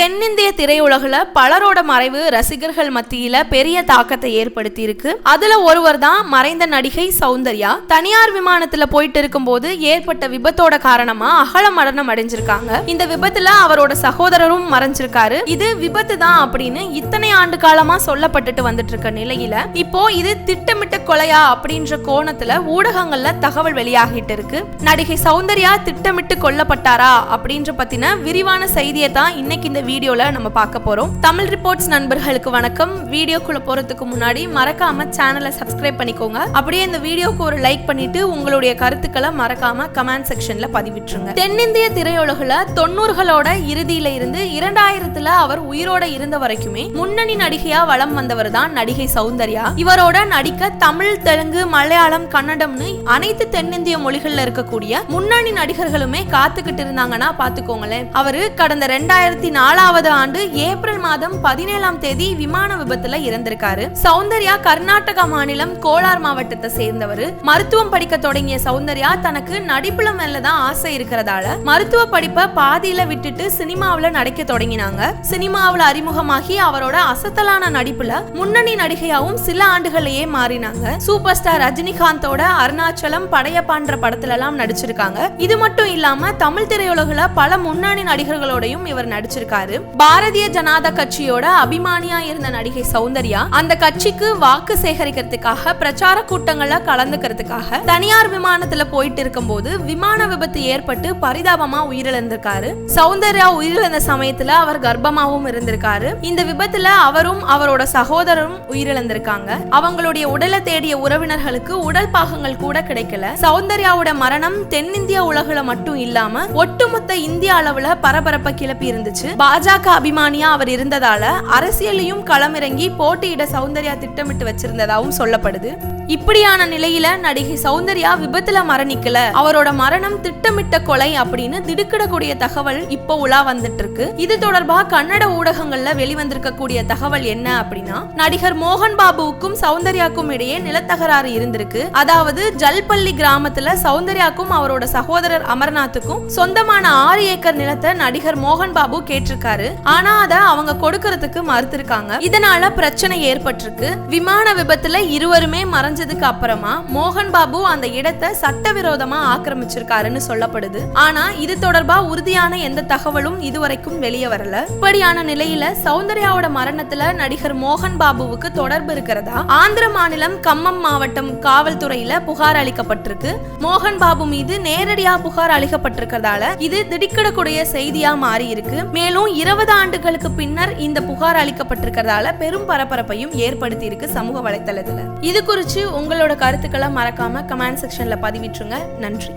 தென்னிந்திய திரையுலகில் பலரோட மறைவு ரசிகர்கள் மத்தியில பெரிய தாக்கத்தை ஏற்படுத்தி இருக்கு அதுல ஒருவர் தான் மறைந்த நடிகை சௌந்தர்யா. தனியார் விமானத்துல போயிட்டு இருக்கும்போது ஏற்பட்ட விபத்தோட காரணமா அகல மரணம் அடைஞ்சிருக்காங்க. இந்த விபத்துல அவரோட சகோதரரும் மறைஞ்சிருக்காரு. இது விபத்து தான் அப்படின்னு இத்தனை ஆண்டு காலமா சொல்லப்பட்டுட்டு வந்துட்டு இருக்க நிலையில இப்போ இது திட்டமிட்ட கொலையா அப்படின்ற கோணத்துல ஊடகங்கள்ல தகவல் வெளியாகிட்டு இருக்கு. நடிகை சௌந்தர்யா திட்டமிட்டு கொல்லப்பட்டாரா அப்படின்ற பத்தின விரிவான செய்தியை தான் இன்னைக்கு இந்த வீடியோல நம்ம பார்க்க போறோம். தமிழ் ரிப்போர்ட்ஸ் நண்பர்களுக்கு வணக்கம். வீடியோக்குள்ள போறதுக்கு முன்னாடி மறக்காம சேனலை சப்ஸ்கிரைப் பண்ணிக்கோங்க. அப்படியே இந்த வீடியோக்கு ஒரு லைக் பண்ணிட்டு உங்களுடைய கருத்துக்களை மறக்காம கமெண்ட் செக்ஷன்ல பதிவிட்டுருங்க. தென்னிந்திய திரையுலகில் தொண்ணூறுகளோட இறுதியில இருந்து இரண்டாயிரத்துல அவர் உயிரோட இருந்த வரைக்குமே முன்னணி நடிகையா வளம் வந்தவர் தான் நடிகை சௌந்தர்யா. இவரோட நடிக்க தமிழ் தெலுங்கு மலையாளம் கன்னடம்னு அனைத்து தென்னிந்திய மொழிகள்ல இருக்கக்கூடிய முன்னணி நடிகர்களுமே காத்துக்கிட்டு இருந்தாங்கன்னா பாத்துக்கோங்களேன். அவரு கடந்த ரெண்டாயிரத்தி நாலு நாலாவது ஆண்டு ஏப்ரல் மாதம் பதினேழாம் தேதி விமான விபத்துல இறந்திருக்காரு. சௌந்தர்யா கர்நாடகா மாநிலம் கோலார் மாவட்டத்தை சேர்ந்தவர். மருத்துவம் படிக்க தொடங்கிய சௌந்தர்யா தனக்கு நடிப்புல மேலதான் ஆசை இருக்கிறதால மருத்துவ படிப்பை பாதியில விட்டுட்டு சினிமாவில நடிக்க தொடங்கினாங்க. சினிமாவில அறிமுகமாகி அவரோட அசத்தலான நடிப்புல முன்னணி நடிகையாவும் சில ஆண்டுகள்லயே மாறினாங்க. சூப்பர் ஸ்டார் ரஜினிகாந்தோட அருணாச்சலம் படையப்பான்ற படத்துல எல்லாம் நடிச்சிருக்காங்க. இது மட்டும் இல்லாம தமிழ் திரையுலகில் பல முன்னணி நடிகர்களோடையும் இவர் நடிச்சிருக்காரு. பாரதிய ஜனதா கட்சியோட அபிமானியா இருந்த நடிகை சௌந்தர்யா அந்த கட்சிக்கு வாக்கு சேகரிக்கிறதுக்காக பிரச்சார கூட்டங்கள்ல கலந்துக்கிறதுக்காக தனியார் விமானத்துல போயிட்டு இருக்கும் போது விமான விபத்து ஏற்பட்டு பரிதாபமா உயிரிழந்திருக்காரு. சௌந்தர்யா உயிரிழந்த சமயத்துல அவர் கர்ப்பமாவும் இருந்திருக்காரு. இந்த விபத்துல அவரும் அவரோட சகோதரரும் உயிரிழந்திருக்காங்க. அவங்களுடைய உடலை தேடிய உறவினர்களுக்கு உடல் பாகங்கள் கூட கிடைக்கல. சௌந்தர்யாவோட மரணம் தென்னிந்திய உலகுல மட்டும் இல்லாம ஒட்டுமொத்த இந்திய அளவுல பரபரப்பை கிளப்பி இருந்துச்சு. பாஜக அபிமானியா அவர் இருந்த இருந்ததால அரசியலையும் களமிறங்கி போட்டியிட சௌந்தர்யா திட்டமிட்டு வச்சிருந்ததாகவும் சொல்லப்படுது. இப்படியான நிலையில நடிகை சௌந்தர்யா விபத்துல மரணிக்கல. அவரோட மரணம் திட்டமிட்ட கொலை அப்படின்னு திடுக்கிடக்கூடிய தகவல் இப்போ உலா வந்துட்டு இருக்கு இது தொடர்பா கன்னட ஊடகங்கள்ல வெளிவந்திருக்கக்கூடிய தகவல் என்ன அப்படின்னா நடிகர் மோகன் பாபுவுக்கும் சௌந்தர்யாக்கும் இடையே நிலத்தகராறு இருந்திருக்கு. அதாவது ஜல்பள்ளி கிராமத்துல சௌந்தர்யாக்கும் அவரோட சகோதரர் அமர்நாத்துக்கும் சொந்தமான ஆறு ஏக்கர் நிலத்தை நடிகர் மோகன் பாபு கேட்டிருக்காரு. ஆனா அதை அவங்க கொடுக்கறதுக்கு மறுத்திருக்காங்க. இதனால பிரச்சனை ஏற்பட்டிருக்கு. விமான விபத்துல இருவருமே மறைஞ்சதுக்கு அப்புறமா மோகன் பாபு அந்த இடத்தை சட்டவிரோதமா ஆக்கிரமிச்சிருக்காருன்னு சொல்லப்படுது. ஆனா இது தொடர்பா உறுதியான எந்த தகவலும் இதுவரைக்கும் வெளியே வரல. இப்படியான நிலையில சௌந்தர்யாவோட மரணத்துல நடிகர் மோகன் பாபுவுக்கு தொடர்பு இருக்கிறதா? ஆந்திர மாநிலம் கம்மம் மாவட்டம் காவல்துறையில புகார் அளிக்கப்பட்டிருக்கு. மோகன் பாபு மீது நேரடியா புகார் அளிக்கப்பட்டிருக்கிறதால இது திடுக்கிடக்கூடிய செய்தியா மாறி இருக்கு மேலும் இருபது ஆண்டுகளுக்கு பின்னர் பின்னர் இந்த புகார் அளிக்கப்பட்டிருக்கிறதால பெரும் பரபரப்பையும் ஏற்படுத்தி இருக்கு சமூக வலைத்தளத்துல. இது குறித்து உங்களோட கருத்துக்களை மறக்காம கமெண்ட் செக்ஷன்ல பதிவிட்டுருங்க. நன்றி.